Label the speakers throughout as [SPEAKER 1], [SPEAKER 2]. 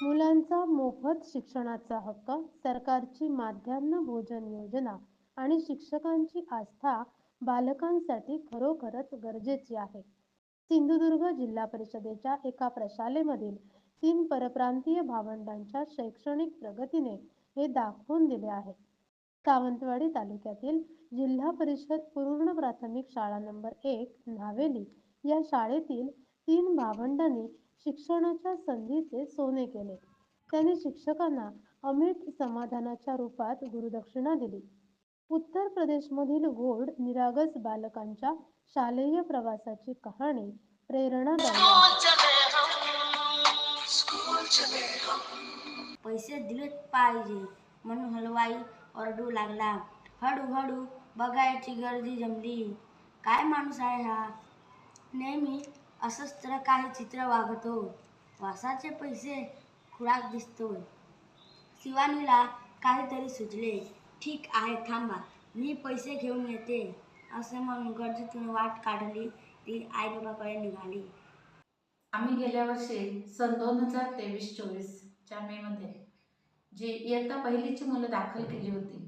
[SPEAKER 1] मुलांचा मोफत शिक्षणाचा हक्क सरकारची माध्यान्ह भोजन योजना आणि शिक्षकांची आस्था बालकांसाठी खरोखरच गरजेची आहे. सिंधुदुर्ग जिल्हा परिषदेच्या एका प्रशालेमधील तीन परप्रांतीय भावंडांच्या शैक्षणिक प्रगतीने हे दाखवून दिले आहे. सावंतवाडी तालुक्यातील जिल्हा परिषद पूर्ण प्राथमिक शाळा नंबर एक न्हावेली या शाळेतील तीन भावंडांनी शिक्षणाच्या संधीचे सोने केले. त्यांनी शिक्षकांना अमित समाधानाच्या रूपात गुरुदक्षिणा दिली. उत्तर प्रदेशमधील गोड निरागस बालकांच्या शालेय प्रवासाची कहाणी प्रेरणादायी
[SPEAKER 2] पैसे दिलेच पाहिजे म्हणून हलवाई ओरडू लागला. हळूहळू बघायची गर्दी जमली. काय माणूस आहे हा? नेहमी असंच तर काही चित्र वागतो. वासाचे पैसे खुराक दिसतोय. शिवानीला काहीतरी सुचले. ठीक आहे थांबा. मी पैसे घेऊन येते. असे म्हणून गरजेतून वाट काढली. ती आईबाबाकडे निघाली.
[SPEAKER 3] आम्ही गेल्या वर्षी सन दोन हजार तेवीस चोवीसच्या मेमध्ये जी इयत्ता पहिलीची मुलं दाखल केली होती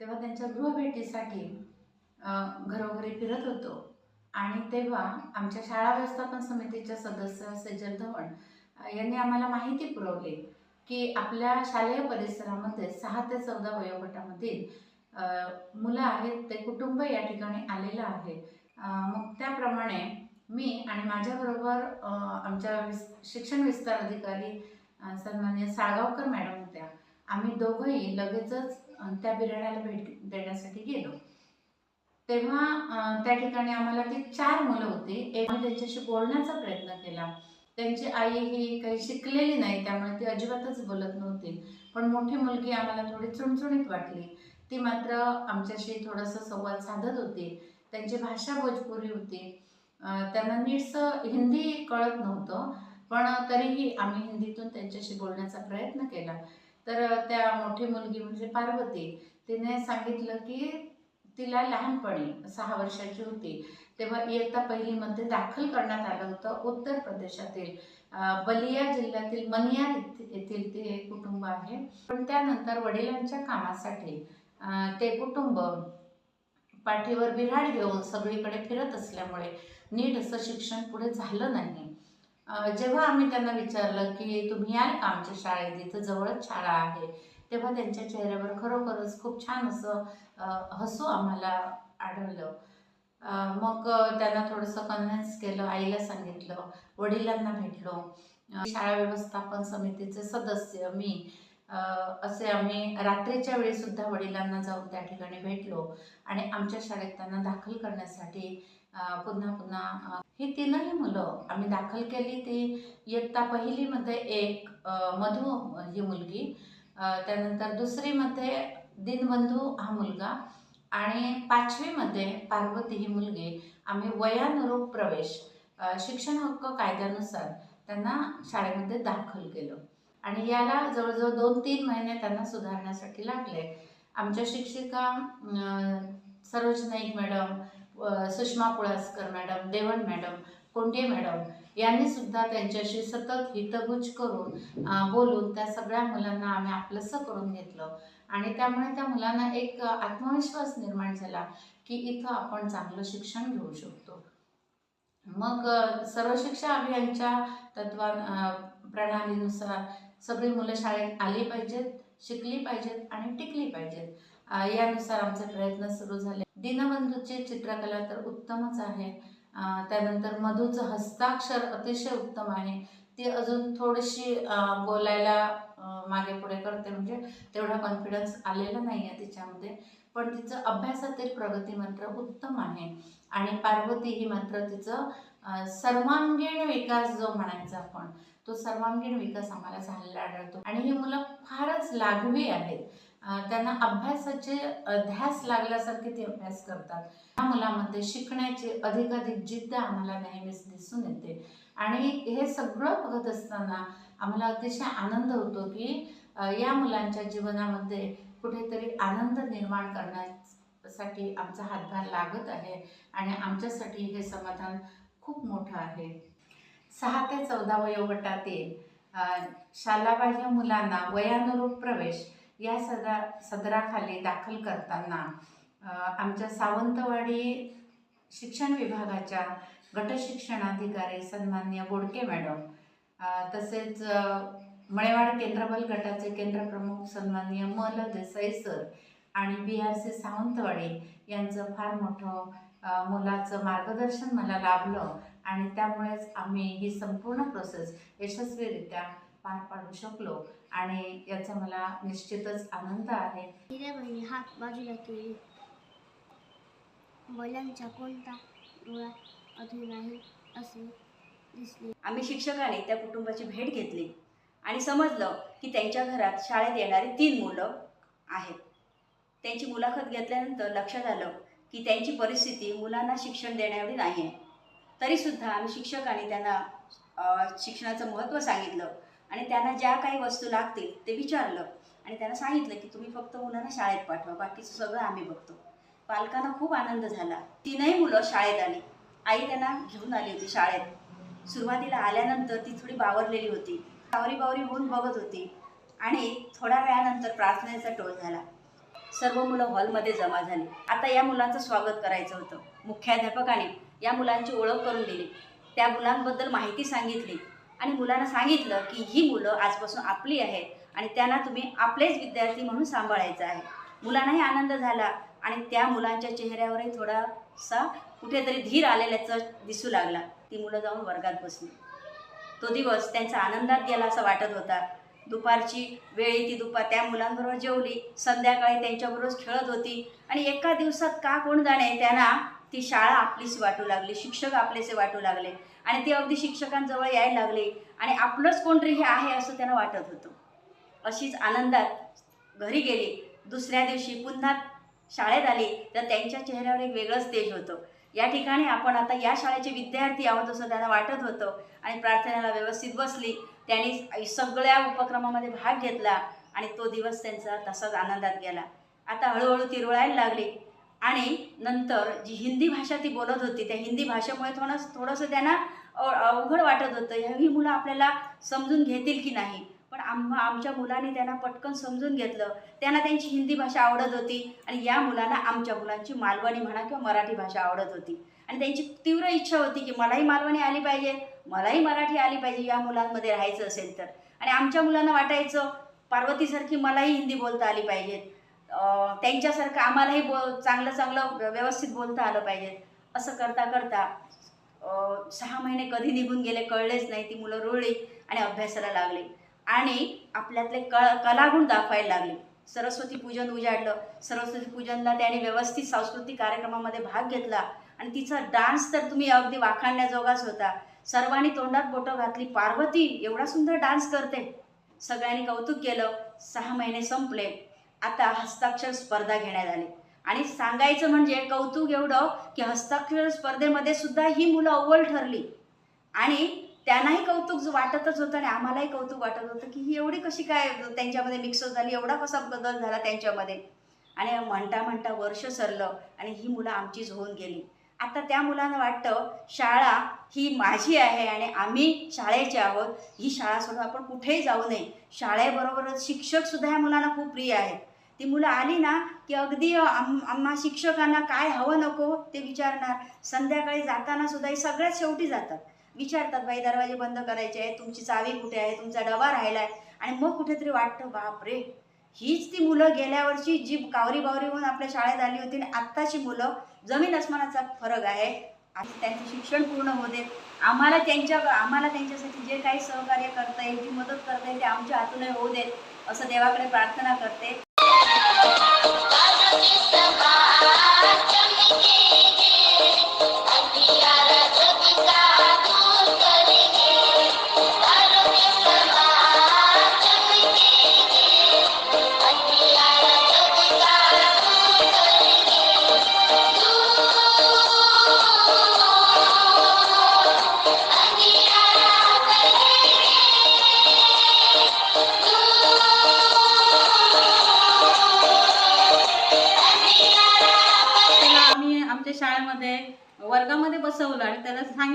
[SPEAKER 3] तेव्हा त्यांच्या गृहभेटीसाठी घरोघरी फिरत होतो. आणि तेव्हा आमच्या शाळा व्यवस्थापन समितीच्या सदस्य सेजल धवण यांनी आम्हाला माहिती पुरवली की आपल्या शालेय परिसरामध्ये सहा ते चौदा वयोगटामधील मुलं आहेत ते कुटुंब या ठिकाणी आलेलं आहे. मग त्याप्रमाणे मी आणि माझ्याबरोबर आमच्या विस शिक्षण विस्तार अधिकारी सन्मान्य साळगावकर मॅडम होत्या. आम्ही दोघंही लगेचच त्या बिर्याण्याला भेट देण्यासाठी गेलो. तेव्हा त्या ठिकाणी आम्हाला ती चार मुलं होते. एक त्यांच्याशी बोलण्याचा प्रयत्न केला. त्यांची आई ही काही शिकलेली नाही त्यामुळे ती अजिबातच बोलत नव्हती. पण मोठी मुलगी आम्हाला थोडी चुणचुणीत वाटली. ती मात्र आमच्याशी थोडंसं संवाद साधत होती. त्यांची भाषा भोजपुरी होती. त्यांना नीटसं हिंदी कळत नव्हतं पण तरीही आम्ही हिंदीतून त्यांच्याशी बोलण्याचा प्रयत्न केला. तर त्या मोठी मुलगी म्हणजे पार्वती तिने सांगितलं की तिला लहानपणी सहा वर्षाची होती तेव्हा इयत्ता पहिलीमध्ये दाखल करण्यात आलं होतं उत्तर प्रदेशातील बलिया जिल्ह्यातील मनियार येथील ते कुटुंब आहे. पण त्यानंतर वडिलांच्या कामासाठी ते कुटुंब पाठीवर बिऱ्हाड घेऊन सगळीकडे फिरत असल्यामुळे नीट असं शिक्षण पुढे झालं नाही. जेव्हा आम्ही त्यांना विचारलं की तुम्ही याल का आमच्या शाळेत? इथं जवळच शाळा आहे. तेव्हा त्यांच्या चेहऱ्यावर खरोखरच खूप छान असं हसू आम्हाला आढळलं. मग त्यांना थोडंसं कन्व्हिन्स केलं आईला सांगितलं वडिलांना भेटलो. शाळा व्यवस्थापन समितीचे सदस्य मी. असे आम्ही रात्रीच्या वेळी सुद्धा वडिलांना जाऊन त्या ठिकाणी भेटलो. आणि आमच्या शाळेत त्यांना दाखल करण्यासाठी पुन्हा पुन्हा ही तीनही मुलं आम्ही दाखल केली. ती इयत्ता पहिलीमध्ये एक मधु मधू ही मुलगी. त्यानंतर दुसरीमध्ये दिनबंधू हा मुलगा आणि पाचवीमध्ये पार्वती ही मुलगी. आम्ही वयानुरूप प्रवेश शिक्षण हक्क कायद्यानुसार त्यांना शाळेमध्ये दाखल केलं. आणि याला जवळजवळ दोन तीन महिने त्यांना सुधारण्यासाठी लागले. आमच्या शिक्षिका Saroj Naik madam Sushma Pulaskar madam Devan madam Konde madam यांनी सुद्धा त्यांच्याशी सतत हितगुज करून बोलून त्या सगळ्या मुलांना आम्ही आपलंसं करून घेतलं. आणि त्यामुळे त्या मुलांना एक आत्मविश्वास निर्माण झाला की इथं आपण चांगलं शिक्षण घेऊ शकतो. मग सर्व शिक्षा अभियानच्या तत्वा प्रणालीनुसार सगळी मुलं शाळेत आली पाहिजेत शिकली पाहिजेत आणि टिकली पाहिजेत. यानुसार आमचे प्रयत्न सुरू झाले. दिनबंधूची चित्रकला तर उत्तमच आहे. त्यानंतर मधूचं हस्ताक्षर अतिशय उत्तम आहे. ती अजून थोडीशी बोलायला मागे पुढे करते. म्हणजे तेवढा कॉन्फिडन्स आलेला नाही आहे तिच्यामध्ये. पण तिचं अभ्यासातील प्रगती मात्र उत्तम आहे. आणि पार्वती ही मात्र तिचं सर्वांगीण विकास जो म्हणायचा आपण तो सर्वांगीण विकास आम्हाला झालेला आढळतो. आणि ही मुलं फारच लागवी आहेत. त्यांना अभ्यासाचे ध्यास लागल्यासारखे ते अभ्यास करतात. या मुलामध्ये शिकण्याची अधिकाधिक जिद्द आम्हाला नेहमीच दिसून येते. आणि हे सगळं बघत असताना आम्हाला अतिशय आनंद होतो की या मुलांच्या जीवनामध्ये कुठेतरी आनंद निर्माण करण्यासाठी आमचा हातभार लागत आहे आणि आमच्यासाठी हे समाधान खूप मोठं आहे. सहा ते चौदा वयोगटातील शालाबाह्य मुलांना वयानुरूप प्रवेश या सदरा सदराखाली दाखल करताना आमच्या सावंतवाडी शिक्षण विभागाच्या गटशिक्षणाधिकारी सन्मान्य बोडके मॅडम तसेच मळेवाड केंद्रबल गटाचे केंद्रप्रमुख सन्मान्य मल देसाई सर आणि बी आर सी सावंतवाडी यांचं फार मोठं मुलाचं मार्गदर्शन मला लाभलं आणि त्यामुळेच आम्ही ही संपूर्ण प्रोसेस यशस्वीरित्या पार पाडू शकलो. आणि याचा मला निश्चितच आनंद आहे.
[SPEAKER 2] हात बाजूला केले. बैलांच्या कोणता डोळा असे दिसले.
[SPEAKER 4] आम्ही शिक्षकाने त्या कुटुंबाची भेट घेतली आणि समजलं की त्यांच्या घरात शाळेत येणारी तीन मुलं आहेत. त्यांची मुलाखत घेतल्यानंतर लक्षात आलं की त्यांची परिस्थिती मुलांना शिक्षण देण्याएवढी नाही आहे तरीसुद्धा आम्ही शिक्षकाने त्यांना शिक्षणाचं महत्त्व सांगितलं आणि त्यांना ज्या काही वस्तू लागतील ते विचारलं. आणि त्यांना सांगितलं की तुम्ही फक्त मुलांना शाळेत पाठवा बाकीचं सगळं आम्ही बघतो. पालकांना खूप आनंद झाला. तीनही मुलं शाळेत आली. आई त्यांना घेऊन आली होती शाळेत. सुरुवातीला आल्यानंतर ती थोडी बावरलेली होती. बावरी बावरी होऊन बघत होती. आणि थोड्या वेळानंतर प्रार्थनेचा टोळ झाला. सर्व मुलं हॉलमध्ये जमा झाली. आता या मुलांचं स्वागत करायचं होतं. मुख्याध्यापकाने या मुलांची ओळख करून दिली. त्या मुलांबद्दल माहिती सांगितली. आणि मुलांना सांगितलं की ही मुलं आजपासून आपली आहेत आणि त्यांना तुम्ही आपलेच विद्यार्थी म्हणून सांभाळायचं आहे. मुलांनाही आनंद झाला आणि त्या मुलांच्या चेहऱ्यावरही थोडासा कुठेतरी धीर आलेल्याचं दिसू लागला. ती मुलं जाऊन वर्गात बसली. तो दिवस त्यांचा आनंदात गेला असं वाटत होता. दुपारची वेळी ती दुपार त्या मुलांबरोबर जेवली. संध्याकाळी त्यांच्याबरोबर खेळत होती. आणि एका दिवसात का कोण जाणे त्यांना ती शाळा आपलीच वाटू लागली शिक्षक आपलेसे वाटू लागले आणि ते अगदी शिक्षकांजवळ यायला लागले आणि आपलंच कोणतरी हे आहे असं त्यांना वाटत होतं. अशीच आनंदात घरी गेली. दुसऱ्या दिवशी पुन्हा शाळेत आली. तर त्यांच्या चेहऱ्यावर एक वेगळंच तेज होतं. या ठिकाणी आपण आता या शाळेचे विद्यार्थी आहोत असं त्यांना वाटत होतं आणि प्रार्थनेला व्यवस्थित बसली. त्यांनी सगळ्या उपक्रमामध्ये भाग घेतला आणि तो दिवस त्यांचा तसाच आनंदात गेला. आता हळूहळू ती रुळायला लागली. आणि नंतर जी हिंदी भाषा ती बोलत होती त्या हिंदी भाषेमुळे थोडं थोडंसं त्यांना अवघड वाटत होतं. ह्या- ही मुलं आपल्याला समजून घेतील की नाही. पण आम आमच्या मुलांनी त्यांना पटकन समजून घेतलं. त्यांना त्यांची हिंदी भाषा आवडत होती आणि या मुलांना आमच्या मुलांची मालवणी म्हणा किंवा मराठी भाषा आवडत होती. आणि त्यांची तीव्र इच्छा होती की मलाही मालवणी आली पाहिजे मलाही मराठी आली पाहिजे या मुलांमध्ये राहायचं असेल तर. आणि आमच्या मुलांना वाटायचं पार्वतीसारखी मलाही हिंदी बोलता आली पाहिजेत त्यांच्यासारखं आम्हालाही बो चांगलं चांगलं व्यवस्थित बोलता आलं पाहिजे. असं करता करता सहा महिने कधी निघून गेले कळलेच नाही. ती मुलं रुळली आणि अभ्यासाला लागली. आणि आपल्यातले क कलागुण दाखवायला लागले. सरस्वती पूजन उजाडलं. सरस्वती पूजनला त्याने व्यवस्थित सांस्कृतिक कार्यक्रमामध्ये भाग घेतला. आणि तिचा डान्स तर तुम्ही अगदी वाखाणण्याजोगाच होता. सर्वांनी तोंडात बोटं घातली. पार्वती एवढा सुंदर डान्स करते. सगळ्यांनी कौतुक केलं. सहा महिने संपले. आता हस्ताक्षर स्पर्धा घेण्यात आली. आणि सांगायचं म्हणजे कौतुक एवढं की हस्ताक्षर स्पर्धेमध्ये सुद्धा ही मुलं अव्वल ठरली. आणि त्यांनाही कौतुक वाटतच होतं आणि आम्हालाही कौतुक वाटत होतं की ही एवढी कशी काय त्यांच्यामध्ये मिक्स झाली एवढा कसा बदल झाला त्यांच्यामध्ये. आणि म्हणता म्हणता वर्ष सरलं आणि ही मुलं आमचीच होऊन गेली. आता त्या मुलांना वाटतं शाळा ही माझी आहे आणि आम्ही शाळेचे आहोत. ही शाळा सोडून आपण कुठेही जाऊ नये. शाळेबरोबरच शिक्षकसुद्धा या ह्या मुलांना खूप प्रिय आहेत. ती मुलं आली ना की अगदी आम आम्हा शिक्षकांना काय हवं नको ते विचारणार. संध्याकाळी जाताना सुद्धा हे सगळ्यात शेवटी जातात. विचारतात बाई दरवाजे बंद करायचे आहे तुमची चावी कुठे आहे? तुमचा डबा राहिला आहे आणि मग कुठेतरी वाटतं बाप रे हीच ती मुलं गेल्या वर्षी जी कावरी बावरी होऊन आपल्या शाळेत आली होती आणि आत्ताची मुलं जमीन अस्मानाचा फरक आहे. आणि त्यांचं शिक्षण पूर्ण होऊ आम्हाला त्यांच्या आम्हाला त्यांच्यासाठी जे काही सहकार्य करता येईल जी मदत करता येईल ते आमच्या हातूनही होऊ देत असं देवाकडे प्रार्थना करते.
[SPEAKER 5] It's the vibe.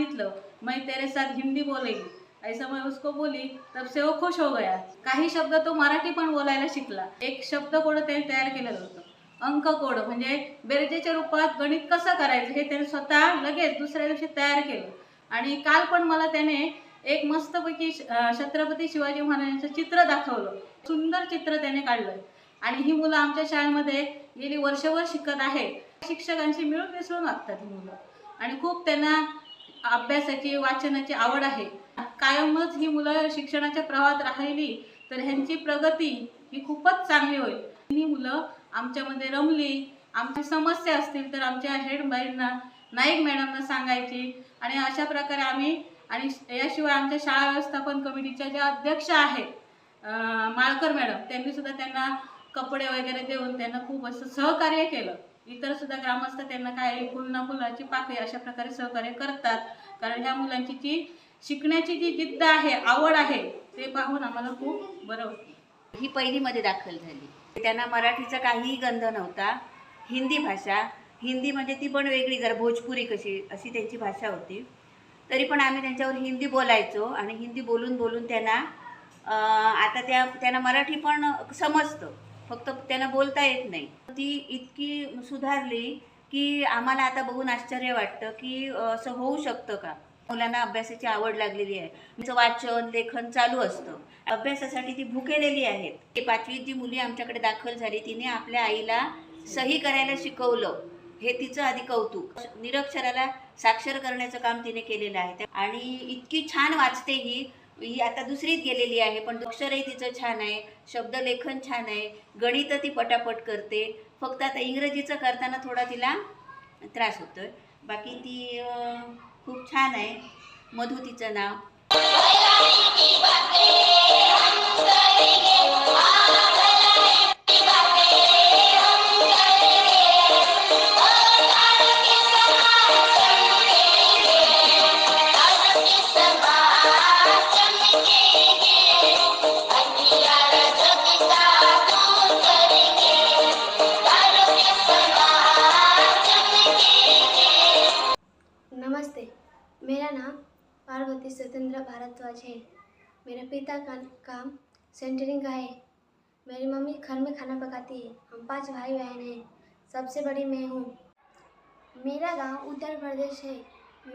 [SPEAKER 5] सांगितलं मैं तेरे साथ हिंदी बोलेगी. ऐसा मैं उसको बोली तब से वो खुश हो गया। काही शब्द तो मराठी पण बोलायला शिकला. एक शब्द कोड त्याने तयार केलेलं होतं. अंक कोड म्हणजे बेरजेच्या रूपात गणित कसं करायचं हे त्याने स्वतः लगेच दुसऱ्या दिवशी तयार केलं. आणि काल पण मला त्याने एक मस्तपैकी छत्रपती शिवाजी महाराजांचं चित्र दाखवलं. सुंदर चित्र त्याने काढलं. आणि ही मुलं आमच्या शाळेमध्ये गेली वर्षभर शिकत आहे शिक्षकांशी मिळून मिसळून वागतात ही मुलं. आणि खूप त्यांना अभ्यासाची वाचनाची आवड आहे. कायमच ही मुलं शिक्षणाच्या प्रवाहात राहिली तर ह्यांची प्रगती ही खूपच चांगली होईल. ही मुलं आमच्यामध्ये रमली आमची समस्या असतील तर आमच्या हेडबाईंना नाईक मॅडमना सांगायची. आणि अशा प्रकारे आम्ही आणि याशिवाय आमच्या शाळा व्यवस्थापन कमिटीच्या ज्या अध्यक्ष आहेत माळकर मॅडम त्यांनी सुद्धा त्यांना कपडे वगैरे देऊन त्यांना खूप असं सहकार्य केलं. इतर सुद्धा ग्रामस्थ त्यांना काय फुल ना फुलाची पाकळी अशा प्रकारे सहकार्य करतात. कारण ह्या मुलांची जी शिकण्याची जी जिद्द आहे आवड आहे ते पाहून आम्हाला खूप बरं
[SPEAKER 6] ही पहिलीमध्ये दाखल झाली. त्यांना मराठीचा काहीही गंध नव्हता. हिंदी भाषा हिंदी म्हणजे ती पण वेगळी जर भोजपुरी कशी अशी त्यांची भाषा होती. तरी पण आम्ही त्यांच्यावर हिंदी बोलायचो आणि हिंदी बोलून बोलून त्यांना आता त्या त्यांना मराठी पण समजतं. फक्त त्यांना बोलता येत नाही. ती इतकी सुधारली की आम्हाला आता बघून आश्चर्य वाटतं की असं होऊ शकतं का? मुलांना अभ्यासाची आवड लागलेली आहे. तिचं वाचन लेखन चालू असतं. अभ्यासासाठी ती भुकेलेली आहेत. पाचवीत जी मुली आमच्याकडे दाखल झाली तिने आपल्या आईला सही करायला शिकवलं. हे तिचं आधी कौतुक. निरक्षराला साक्षर करण्याचं काम तिने केलेलं आहे. आणि इतकी छान वाचते ही ही आता दुसरीत गेलेली आहे पण अक्षरही तिचं छान आहे शब्दलेखन छान आहे गणित ती पटापट करते. फक्त आता इंग्रजीचं करताना थोडा तिला त्रास होतो आहे बाकी ती खूप छान आहे. मधू तिचं नाव.
[SPEAKER 7] मेरा नाम पार्वती स्वतंत्र भारद्वाज है। मेरे पिता का काम सेंटरिंग का है। मेरी मम्मी घर में खाना पकाती है। हम पाँच भाई बहन हैं। सबसे बड़ी मैं हूँ। मेरा गाँव उत्तर प्रदेश है।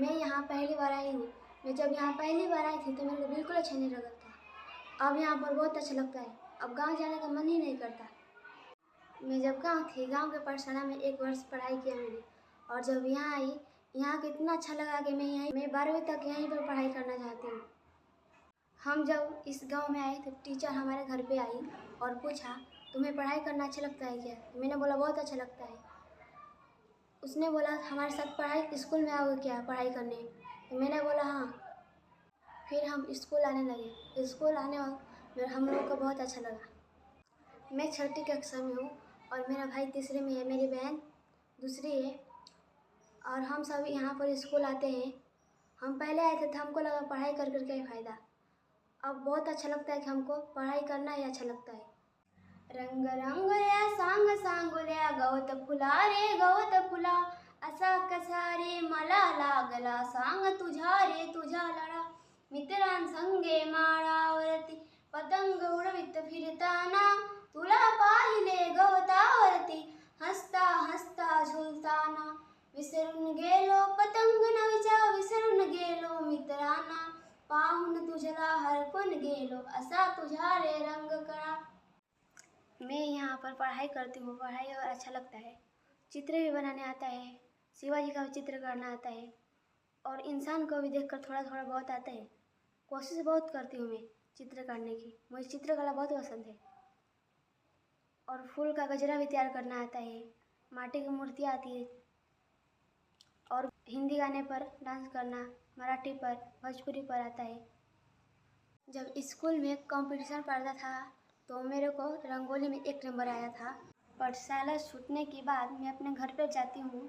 [SPEAKER 7] मैं यहाँ पहली बार आई हूँ। मैं जब यहाँ पहली बार आई थी तो मेरे को बिल्कुल अच्छा नहीं लगा था। अब यहाँ पर बहुत अच्छा लगता है। अब गाँव जाने का मन ही नहीं करता। मैं जब गाँव थी, गाँव के पाठशाला में एक वर्ष पढ़ाई किया मैंने। और जब यहाँ आई यहाँ के इतना अच्छा लगा कि मैं यहीं, मैं बारहवीं तक यहीं पर पढ़ाई करना चाहती हूँ। हम जब इस गाँव में आए तो टीचर हमारे घर पे आई और पूछा, तुम्हें पढ़ाई करना अच्छा लगता है क्या? मैंने बोला, बहुत अच्छा लगता है। उसने बोला, हमारे साथ पढ़ाई, स्कूल में आओगे क्या पढ़ाई करने? तो मैंने बोला हाँ। फिर हम स्कूल आने लगे। स्कूल आने वक्त हम लोगों को बहुत अच्छा लगा। मैं छठी कक्षा में हूँ और मेरा भाई तीसरे में है, मेरी बहन दूसरी है। और हम सब यहाँ पर स्कूल आते हैं। हम पहले आए थे तो हमको लगा पढ़ाई कर कर क्या फ़ायदा। अब बहुत अच्छा लगता है कि हमको पढ़ाई करना ही अच्छा लगता है। रंग रंगोल्या सांग सांगोल्या गवत फुला रे गवत फुला। असा कसा रे मला लागला सांग तुझा रे तुझा लळा मित्रांसंगे माळावरती पतंग उडवित फिरताना तुला पाहिले गवतावरती। हसता हसता झुलताना विसरून गेलो पतंग नवीच्या विसरून गेलो मित्रांना पाहून तुझला हरपून गेलो असा तुझा रे रंग कळा मैं यहाँ पर पढ़ाई करती हूँ, पढ़ाई और अच्छा लगता है। चित्र भी बनाने आता है, शिवाजी का भी चित्र करना आता है, और इंसान को भी देखकर थोड़ा थोड़ा बहुत आता है। कोशिश बहुत करती हूँ मैं चित्र करने की। मुझे चित्रकला बहुत पसंद है। और फूल का गजरा भी तैयार करना आता है, माटी की मूर्ति आती है हिंदी गाने पर डांस करना मराठी पर, भोजपुरी पर आता है। जब स्कूल में कंपटीशन पड़ता था तो मेरे को रंगोली में एक नंबर आया था। पाठशाला छूटने के बाद मैं अपने घर पर जाती हूँ।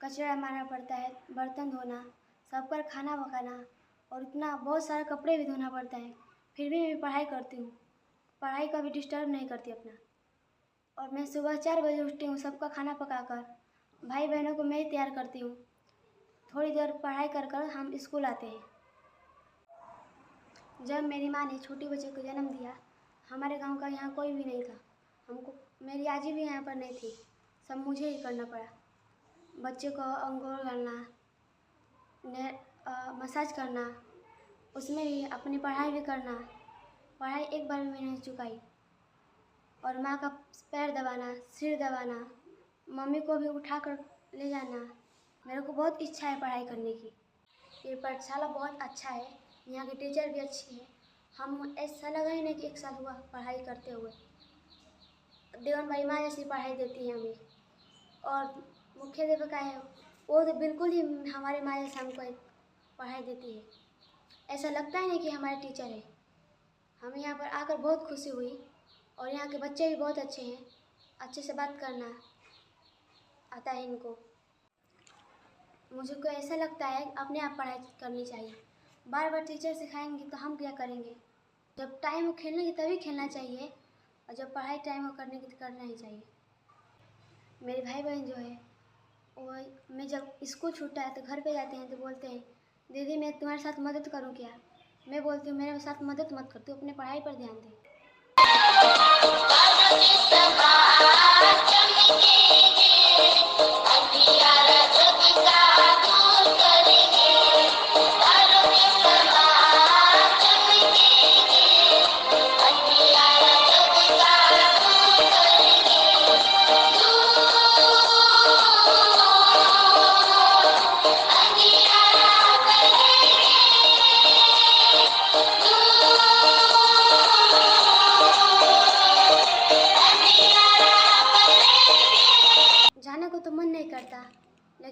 [SPEAKER 7] कचरा मारना पड़ता है, बर्तन धोना सबका खाना पकाना और इतना बहुत सारे कपड़े भी धोना पड़ता है। फिर भी मैं पढ़ाई करती हूँ। पढ़ाई का भी डिस्टर्ब नहीं करती अपना। और मैं सुबह चार बजे उठती हूँ सबका खाना पकाकर। भाई बहनों को मैं ही तैयार करती हूँ। थोड़ी देर पढ़ाई कर कर हम स्कूल आते हैं। जब मेरी माँ ने छोटी बच्चे को जन्म दिया, हमारे गाँव का यहाँ कोई भी नहीं था। हमको, मेरी आजी भी यहाँ पर नहीं थी। सब मुझे ही करना पड़ा। बच्चे को अंगोर करना ने मसाज करना, उसमें भी अपनी पढ़ाई भी करना, पढ़ाई एक बार में नहीं चुकाई। और माँ का पैर दबाना, सिर दबाना, मम्मी को भी उठा कर ले जाना मेरे को बहुत इच्छा है पढ़ाई करने की। ये पाठशाला बहुत अच्छा है। यहाँ के टीचर भी अच्छी है। हम ऐसा लगा ही नहीं कि एक साल हुआ पढ़ाई करते हुए। देवन भाई माँ जैसी पढ़ाई देती है हमें। और मुख्याध्यापिका है, वो तो बिल्कुल ही हमारे माँ जैसे हमको पढ़ाई देती है। ऐसा लगता ही नहीं कि हमारे टीचर है। हमें यहाँ पर आकर बहुत खुशी हुई। और यहाँ के बच्चे भी बहुत अच्छे हैं। अच्छे से बात करना आता है इनको। मुझे को ऐसा लगता है अपने आप पढ़ाई करनी चाहिए। बार बार टीचर सिखाएँगे तो हम क्या करेंगे? जब टाइम हो खेलने की, तभी खेलना चाहिए और जब पढ़ाई टाइम हो करने की तो करना ही चाहिए। मेरे भाई बहन जो है, वो, मैं जब स्कूल छूटता है तो घर पे जाते हैं तो बोलते हैं, दीदी, मैं तुम्हारे साथ मदद करूँ क्या? मैं बोलती हूँ, मेरे साथ मदद मत कर, तू अपने पढ़ाई पर ध्यान दे।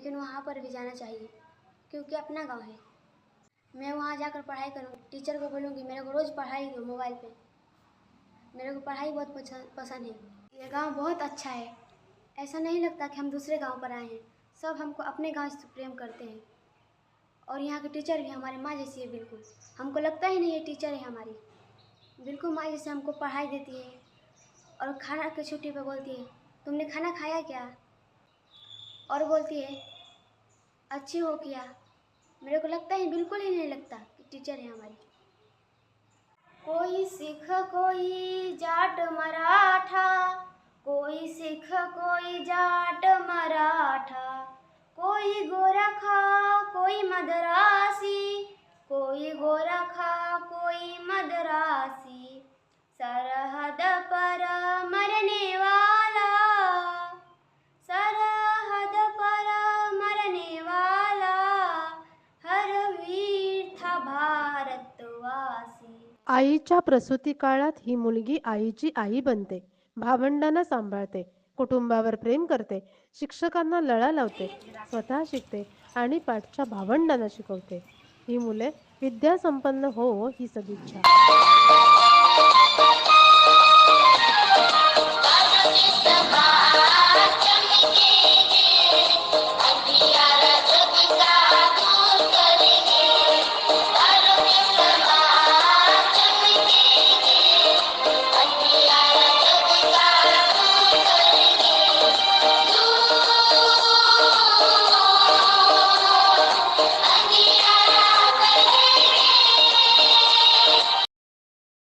[SPEAKER 7] लेकिन वहाँ पर भी जाना चाहिए, क्योंकि अपना गाँव है। मैं वहाँ जाकर पढ़ाई करूँ, टीचर को बोलूँगी, मेरे को रोज़ पढ़ाई दो मोबाइल पे। मेरे को पढ़ाई बहुत पसंद है। ये गाँव बहुत अच्छा है। ऐसा नहीं लगता कि हम दूसरे गाँव पर आए हैं। सब हमको अपने गाँव से प्रेम करते हैं। और यहाँ के टीचर भी हमारे माँ जैसी है बिल्कुल। हमको लगता ही नहीं ये टीचर है हमारी। बिल्कुल माँ जैसे हमको पढ़ाई देती है और खाना की छुट्टी पर बोलती है, तुमने खाना खाया क्या? और बोलती है अच्छी हो किया मेरे को लगता ही बिल्कुल ही नहीं लगता कि टीचर है हमारी। कोई सिख, कोई जाट मराठा, कोई सिख, कोई जाट मराठा, कोई गोरखा, कोई मदरासी, कोई गोरखा, कोई मदरासी। सरहद पर मरने वाला
[SPEAKER 1] आईच्या प्रसूती काळात ही मुलगी आईची आई बनते. भावंडांना सांभाळते कुटुंबावर प्रेम करते शिक्षकांना लळा लावते स्वतः शिकते आणि पाठच्या भावंडांना शिकवते. ही मुले विद्यासंपन्न हो ही सदिच्छा.